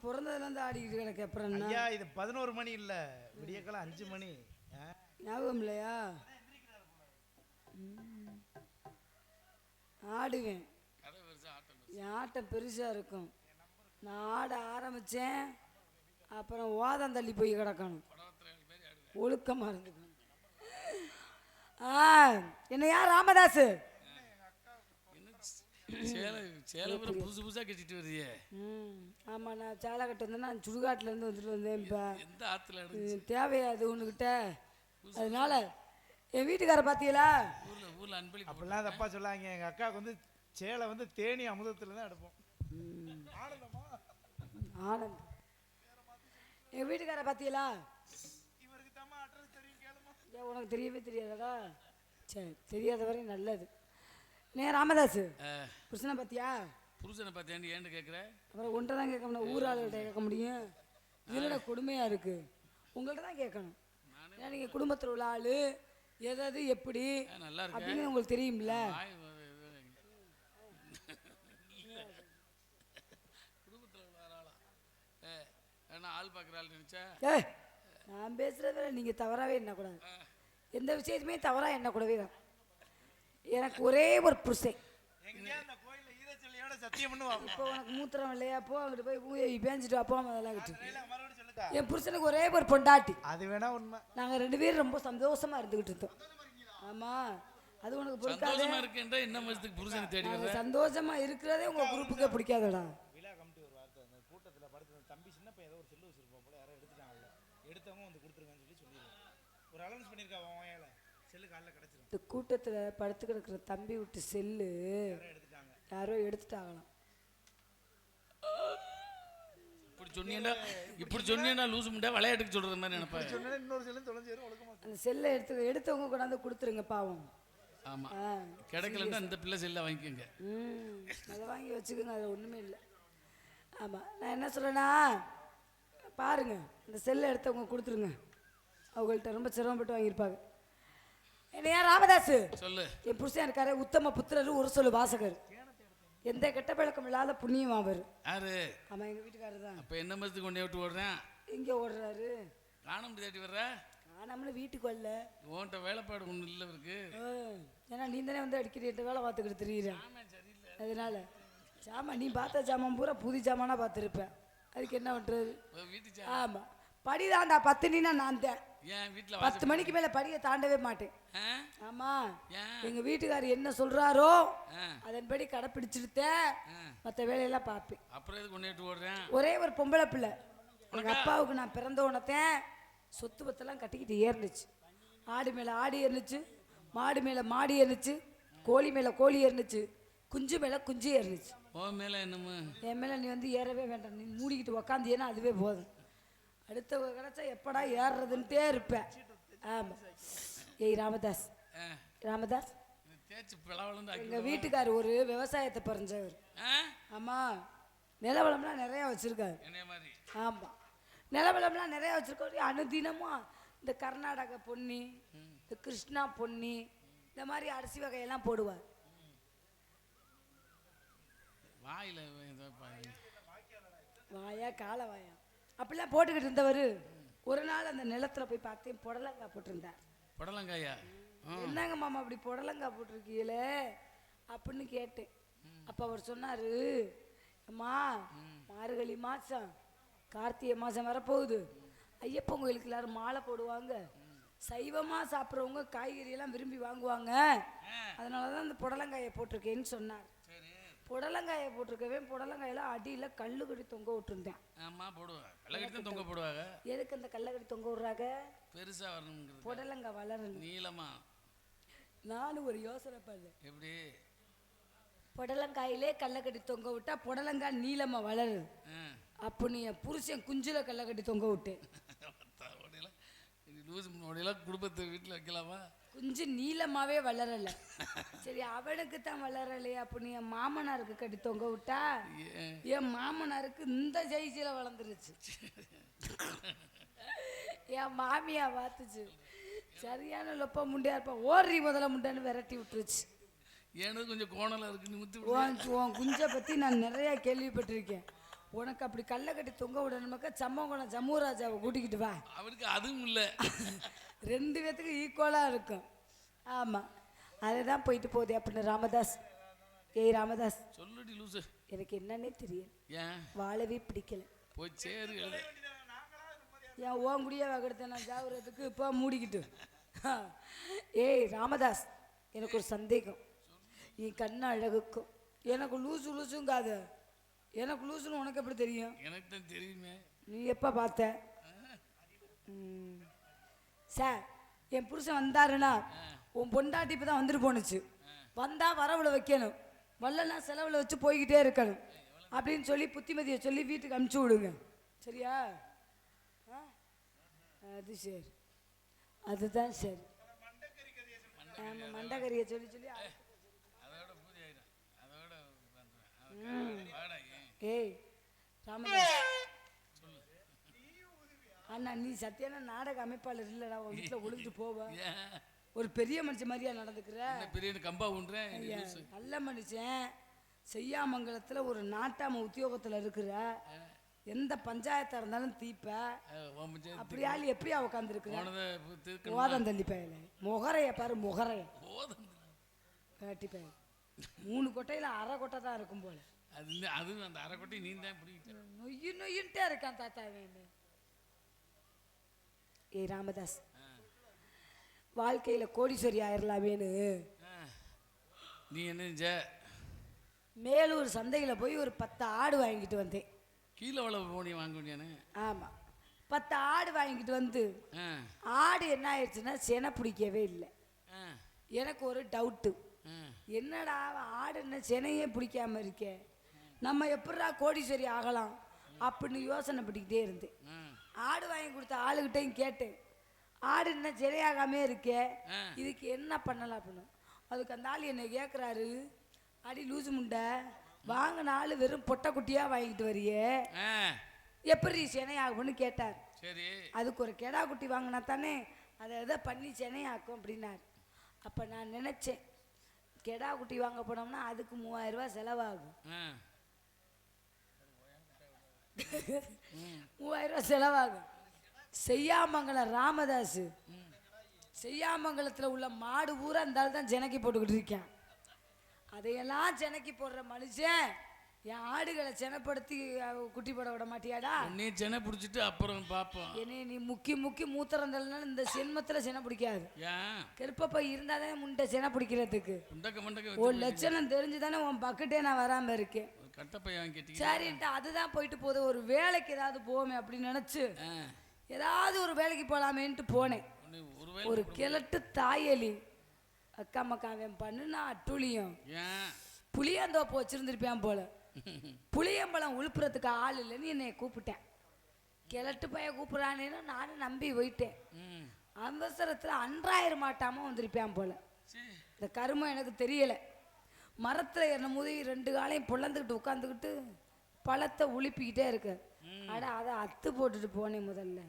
நான் பிறந்ததுலேருந்து ஆடிக்கிட்டு கிடக்க. அப்புறம் ஐயா இது பதினோரு மணி இல்ல. விடியக்காலம் அஞ்சு மணி? ஞாபகம் இல்லையா. ஆடுவேன் என் ஆட்டம் பெருசாக இருக்கும். நான் ஆட ஆரம்பித்தேன் அப்புறம் ஓதம் தள்ளி போய் கிடக்கணும். ஒழுக்கமாக இருந்துக்கணும். ஆ என்ன யார் ராமதாஸ் சேலை சேலை பூரா புதுசு புதுசா கட்டிட்டு வர்றியே ம். ஆமாம் நான் சேலை கட்டு வந்தேன் நான் சுடுகாட்டிலேருந்து வந்துட்டு வந்தேன் இப்போ. எந்த இடம் இது தேவையாது உன்கிட்ட. அதனால என் வீட்டுக்கார பார்த்தீங்களா ஊர்ல ஊர்ல அன்பளிப்பு அப்படிலாம் தப்பா சொல்லாங்க எங்க அக்காவுக்கு வந்து சேலை வந்து தேனி அமுதத்துல தான் எடுப்போம். ஆனந்தமா? ஆனந்த். என் வீட்டுக்கார பார்த்தீங்களா இவருக்கு தாமா அட்ரஸ் தெரியும் உனக்கு தெரியவே தெரியாதடா. சரி தெரியாத வரையும் நல்லது. நே ராமதாஸ் புருஷனை பார்த்தியா புருஷனை பார்த்தேன் ஏன்னு கேட்குற அப்புறம் உன்ட்ட தான் கேட்க முடியும் ஊர் ஆளுகிட்ட கேட்க முடியும். இதோட கொடுமையாக இருக்குது உங்கள்கிட்ட தான் கேட்கணும். ஏன்னா நீங்கள் குடும்பத்தில் உள்ள ஆள்? எதாவது எப்படி? நல்லா அப்படின்னு உங்களுக்கு தெரியும்ல. ஆளா? ஏ ஏன்னா ஆள் பார்க்குற ஆள் நினைச்சா? நான் பேசுகிறத நீங்கள் தவறாகவே எண்ணக்கூடாது. எந்த விஷயத்துமே தவறாக எண்ணக்கூடவே தான் எனக்கு ஒரே ஒரு புருஷன். இப்போ உனக்கு மூத்திரம் இல்லையா? போ அங்கிட்டு போய் ஊயை பேஞ்சிட்டு அப்பா அதெல்லாம் கிட்டு. என் புருஷனுக்கு ஒரே ஒரு பொண்டாட்டி. அது வேணா உண்மை. நாங்கள் ரெண்டு பேரும் ரொம்ப சந்தோஷமா இருந்துக்கிட்டு இருந்தோம். ஆமாம் அது உனக்கு பிடிக்காது. என்ன மாசத்துக்கு புருஷனை தேடி வர நாங்கள் சந்தோஷமா இருக்கிறதே உங்கள் குரூப்புக்கே பிடிக்காதடா. விழா கமிட்டி ஒரு வார்த்தை அந்த கூட்டத்துல படுத்து தம்பி சின்ன பையன் ஏதோ ஒரு செல்லு வச்சிருப்போம் போல யாரோ எடுத்துட்டாங்கல்ல எடுத்தவங்க வந்து கொடுத்துருங்கன்னு சொல்லி சொல்லிடுவோம் ஒரு அலௌன்ஸ் பண்ணியிருக்கா உன் வாயால செல்லு காலைல கிடச்சிரும் இந்த கூட்டத்தில் படுத்து கிடக்கிற தம்பி விட்டு செல்லு. யாரோ எடுத்துட்டாங்க யாரோ எடுத்துட்டாங்களாம். இப்படி சொன்னீங்கன்னா இப்படி சொன்னீங்கன்னா லூசு முண்டா விளையாட்டுக்கு மாதிரி நினைப்பாங்க சொன்னா இன்னொரு செல்லு தொலைஞ்சு வரும் ஒழுக்கமா அந்த செல்லை எடுத்து எடுத்தவங்க கொண்டாந்து கொடுத்துருங்க பாவம். ஆமா. ஆ கிடைக்கலன்னா இந்த பிள்ளை செல்லை வாங்கிக்கோங்க. ம் அதை வாங்கி வச்சுக்கோங்க அது ஒன்றுமே இல்லை. ஆமாம் நான் என்ன சொல்கிறேன்னா பாருங்க இந்த செல்லை எடுத்தவங்க கொடுத்துருங்க. அவங்கள்ட்ட ரொம்ப சிரமப்பட்டு வாங்கியிருப்பாங்க. என்னையா ராமதாஸ் சொல்லு. என் புருஷன் இருக்காரு உத்தம புத்திரர் ஒரு சொல்லு வாசகர். எந்த கெட்ட பழக்கம் இல்லாத புண்ணியம் அவர். யாரு? ஆமாம் எங்கள் வீட்டுக்காரர் தான். அப்ப என்ன மாசத்துக்கு கொண்டே விட்டு ஓடுறேன்? எங்கே ஓடுறாரு? காண தேடி வர்ற காணாமனு வீட்டுக்கு வரல. உன்கிட்ட வேலைப்பாடு ஒன்றும் இல்லை இருக்கு ஏன்னா நீ தானே வந்து அடிக்கடி என்கிட்ட வேலை பார்த்துக்கிட்டு தெரியுறேன் அதனால சாமான் நீ பார்த்த சாமான் பூரா புது சாமானா பார்த்துருப்பேன். அதுக்கு என்ன பண்ணுறது வீட்டு சா- ஆமாம் படி தாண்டா பத்துனா நான் தான். ஏன் வீட்டில் பத்து மணிக்கு மேலே படியை தாண்டவே மாட்டேன். ஆமாம் எங்கள் வீட்டுக்காரர் என்ன சொல்கிறாரோ அதன்படி கடைப்பிடிச்சிருத்தே மற்ற வேலையெல்லாம் பார்ப்பேன். அப்புறம் எதுக்கு கொண்டே ஓடுறேன்? ஒரே ஒரு பொம்பளை பிள்ளை. எங்கள் அப்பாவுக்கு நான் பிறந்த உடனேன் சொத்து பத்தெல்லாம் கட்டிக்கிட்டு ஏறுனுச்சு. ஆடு மேலே ஆடு ஏறுனுச்சு மாடு மேலே மாடு ஏறுனுச்சு கோழி மேலே கோழி ஏறுனுச்சு குஞ்சு மேலே குஞ்சு ஏறுனுச்சு. உன் மேல என்னமோ? என் மேலே நீ வந்து ஏறவே வேண்டாம். நீ மூடிக்கிட்டு உக்காந்தியேன்னா அதுவே போதும். அடுத்தவங்க கிடச்சா எப்படா ஏறுறதுன்ட்டே இருப்பேன். ஆமாம் ஏய் ராமதாஸ். ராமதாஸ். எங்கள் வீட்டுக்கார் ஒரு விவசாயத்தை பறிஞ்சவர். ஆமாம் நிலவளம்லாம் நிறையா வச்சுருக்காரு. ஆமாம் நிலவளம்லாம் நிறையா வச்சுருக்கோம் அனுதினமும் இந்த கர்நாடகா பொன்னி இந்த கிருஷ்ணா பொன்னி இந்த மாதிரி அரிசி வகையெல்லாம் போடுவார். வாயில வாயா கால வாயா. அப்படிலாம் போட்டுக்கிட்டு இருந்தவர். ஒரு நாள் அந்த நிலத்துல போய் பார்த்தேன் புடலங்காய் போட்டிருந்தார். புடலங்காயா? என்னங்க மாமா அப்படி புடலங்காய் போட்டிருக்கீங்களே? அப்படின்னு கேட்டேன். அப்போ அவர் சொன்னார் அம்மா மார்கழி மாதம் கார்த்திகை மாதம் வரப்போகுது. ஐயப்பன் கோயிலுக்கு எல்லாரும் மாலை போடுவாங்க. சைவமாக சாப்பிட்றவங்க காய்கறியெல்லாம் விரும்பி வாங்குவாங்க. அதனால தான் இந்த புடலங்காயை போட்டிருக்கேன்னு சொன்னார். புடலங்காயை போட்டிருக்கவே புடலங்காயெல்லாம் அடியில் கல்லு கடி தொங்க விட்டுருந்தேன். ஆமா போடுவாங்க வெள்ளக்கட்டி தான் தொங்க போடுவாங்க. எதுக்கு அந்த கல்லக்கடி தொங்க விட்றாங்க? பெருசா வரணுங்கிறது. புடலங்காய் வளரணும். நீளமா? நானும் ஒரு யோசனை பண்ணேன். எப்படி? புடலங்காயிலே கல்லக்கட்டி தொங்க விட்டா புடலங்காய் நீளமாக வளருது. அப்போ நீ என் புருஷன் குஞ்சில கல்லக்கட்டி தொங்க விட்டேன். உடையெல்லாம். குடும்பத்தை வீட்டில் வைக்கலாமா? குஞ்சு நீளமாவே வளரல. சரி அவனுக்கு தான் வளரலையே அப்போ நீ என் மாமனாருக்கு கட்டி தொங்க விட்டா? என் மாமனாருக்கு இந்த ஜெயிச்சில வளர்ந்துருச்சு. என் மாமியா பார்த்துச்சு சரியான லொப்ப முண்டியா இருப்பா. ஓடுறி முதல்ல முண்டான்னு விரட்டி விட்டுருச்சு. ஏனது கொஞ்சம் கோணலா இருக்கு உன் குஞ்சை பற்றி நான் நிறையா கேள்விப்பட்டிருக்கேன். உனக்கு அப்படி கல்லை கட்டி தொங்க விடணுமாக்கா சம்மங்குளம் ஜம்மூராஜாவை கூட்டிக்கிட்டு வா. அவருக்கு அதுவும் இல்லை. ரெண்டு பேத்துக்கு ஈக்குவலாக இருக்கும். ஆமாம் அதுதான் போயிட்டு போகுது அப்படின்னு ராமதாஸ். ஏய் ராமதாஸ். சொல்லுடி லூசு. எனக்கு என்னன்னே தெரியல ஏன்? வாழவே பிடிக்கல. போய் சேரு ஏன் ஓன் குடியே வகடுத்த நான் ஜாவுறதுக்கு இப்போ மூடிக்கிட்டு. ஏய் ராமதாஸ் எனக்கு ஒரு சந்தேகம். என் கண்ணு அழகுக்கும். எனக்கு லூசு லூசுங்காத எனக்கு லூசுன்னு உனக்கு எப்படி தெரியும்? எனக்கு தான் தெரியுமே. நீ எப்போ பார்த்த? ம். சார் என் புருஷன் வந்தாருன்னா உன் பொண்டாட்டி இப்போ தான் வந்துட்டு போணுச்சு. வந்தா வரவுல வைக்கணும். வரலன்னா செலவில் வச்சு போய்கிட்டே இருக்கணும். அப்படின்னு சொல்லி புத்திமதியை சொல்லி வீட்டுக்கு அனுப்பிச்சி விடுங்க. சரியா? அது சரி. அதுதான் சரி. ஆமாம் மண்டக்கறியை சொல்லி சொல்லி ஏய் ராமதாஸ். அண்ணா நீ சத்தியான நாடக அமைப்பாளர் இல்லைடா உன் வீட்டில் ஒழுங்கு போவ. ஒரு பெரிய மனுஷன் மாதிரியா நடந்துக்கிற. பெரிய கம்பா உண்றேன் நல்ல மனுஷன். செய்யாமங்கலத்தில் ஒரு நாட்டாம உத்தியோகத்தில் இருக்கிற. எந்த பஞ்சாயத்தாக இருந்தாலும் தீப்ப. அப்படி ஆள் எப்படியா உட்காந்துருக்குற ஓதம் தள்ளி பயல. முகரைய பாரு முகரைய. வேட்டி பயல். மூணு கொட்டையில் அரை கொட்டை தான் இருக்கும் போல. அது அது அந்த அரைக்கொட்டை நீ தான் பிடிக்கிட்ட. நொய்யு நொய்யுன்ட்டே இருக்கான் தாத்தா வேணு ஏய் ராமதாஸ். வாழ்க்கையில் கோடீஸ்வரி ஆயிரலாமேன்னு. ஆ. நீ என்ன மேலூர் சந்தையில் போய் ஒரு பத்து ஆடு வாங்கிட்டு வந்தேன். கீழே வள போனி வாங்க முடியானே ஆமாம் பத்து ஆடு வாங்கிட்டு வந்து ஆடு என்ன ஆயிடுச்சுன்னா செனை பிடிக்கவே இல்லை. எனக்கு ஒரு டவுட்டு என்னடா ஆடு என்ன செனையே பிடிக்காம இருக்கே? நம்ம எப்படிடா கோடீஸ்வரி ஆகலாம்? அப்படின்னு யோசனை பண்ணிக்கிட்டே இருந்தேன். ஆடு வாங்கி கொடுத்த ஆளுகிட்டையும் கேட்டேன். ஆடு என்ன சிறையாகாமே இருக்கே. இதுக்கு என்ன பண்ணலாம் அப்படின்னு. அதுக்கு அந்த ஆள் என்னை கேட்குறாரு அடி லூசு முண்டை வாங்கின ஆள் வெறும் பொட்டை குட்டியாக வாங்கிட்டு வரியே. எப்படி சினையாகும்னு கேட்டார். சரி. அதுக்கு ஒரு கெடா குட்டி வாங்கினா தானே அதை எதை பண்ணி சினையாக்கும் அப்படின்னார். அப்போ நான் நினச்சேன் கெடா குட்டி வாங்க போனோம்னா அதுக்கு மூவாயிரம் ரூபாய் செலவாகும். மூவாயிரம் ரூபாய் செலவாகும். செய்யாமங்கலம் ராமதாஸ் செய்யாமங்கலத்தில் உள்ள மாடு பூரா ஆள் தான் ஜனக்கி போட்டுக்கிட்டு இருக்கேன். அதையெல்லாம் ஜனக்கி போடுற மனுஷன் என் ஆடுகளை செனப்படுத்தி குட்டி போட விட மாட்டியாடா? நீ சென்னை பிடிச்சிட்டு அப்புறம் பார்ப்போம் என்னை நீ முக்கி முக்கி மூத்திரம் தள்ளனாலும் இந்த சென்மத்தில் செனை பிடிக்காது. கருப்பப்பை இருந்தால் தானே முண்டை செனை பிடிக்கிறதுக்கு. ஒரு லட்சணம் தெரிஞ்சு தானே உன் பக்கெட்டே நான் வராமல் இருக்கேன். சரின்ட்டு அதுதான் போயிட்டு போகுது. ஒரு வேலைக்கு ஏதாவது போவோமே அப்படின்னு நினச்சி ஏதாவது ஒரு வேலைக்கு போகலாமேன்ட்டு போனேன். ஒரு கிழட்டு தாயலி. அக்கா மக்கா அவன் பண்ணுனா அட்டுழியம். ஏன்? புளியந்தோப்பு வச்சிருந்திருப்பான் போல. புளியம்பழம் உழுப்புறதுக்கு ஆள் இல்லைன்னு என்னை கூப்பிட்டேன். கிழட்டு பையன் கூப்பிட்றானேன்னு நானும் நம்பி போயிட்டேன். அவசரத்தில் அன்றாயிரம் மாட்டாமல் வந்திருப்பான் போல. இந்த கருமம் எனக்கு தெரியலை. மரத்தில் ஏறின முதி ரெண்டு காலையும் பொழந்துக்கிட்டு உட்காந்துக்கிட்டு பழத்தை உழுப்பிக்கிட்டே இருக்கு. அட அதை அத்து போட்டுட்டு போனேன் முதல்ல.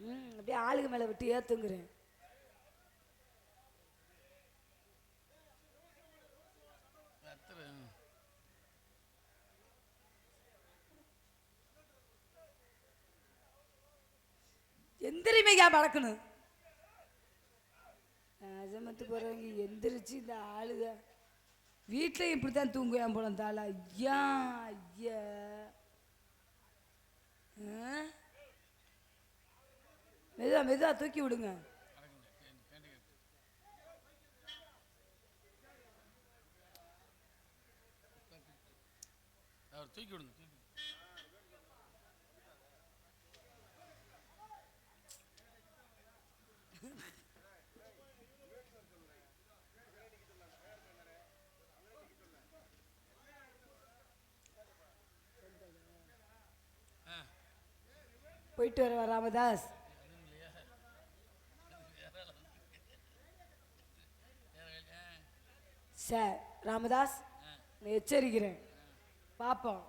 ம் அப்படியே ஆளுக்கு மேலே விட்டு ஏற்றுங்கிறேன் அத்தனை எந்திரிமையா பழக்கணும் அஜமத்து போகிறவங்க எந்திரிச்சு இந்த ஆளுக வீட்லையும் இப்படி தான் தூங்குவேன் போல ஆள். ஐயா ஐயா. ஆ? மெதுவா மெதுவா தூக்கி விடுங்க. அவர் தூக்கி விடுங்க போயிட்டு வர ராமதாஸ். சார் ராமதாஸ் நான் எச்சரிக்கிறேன். பார்ப்போம்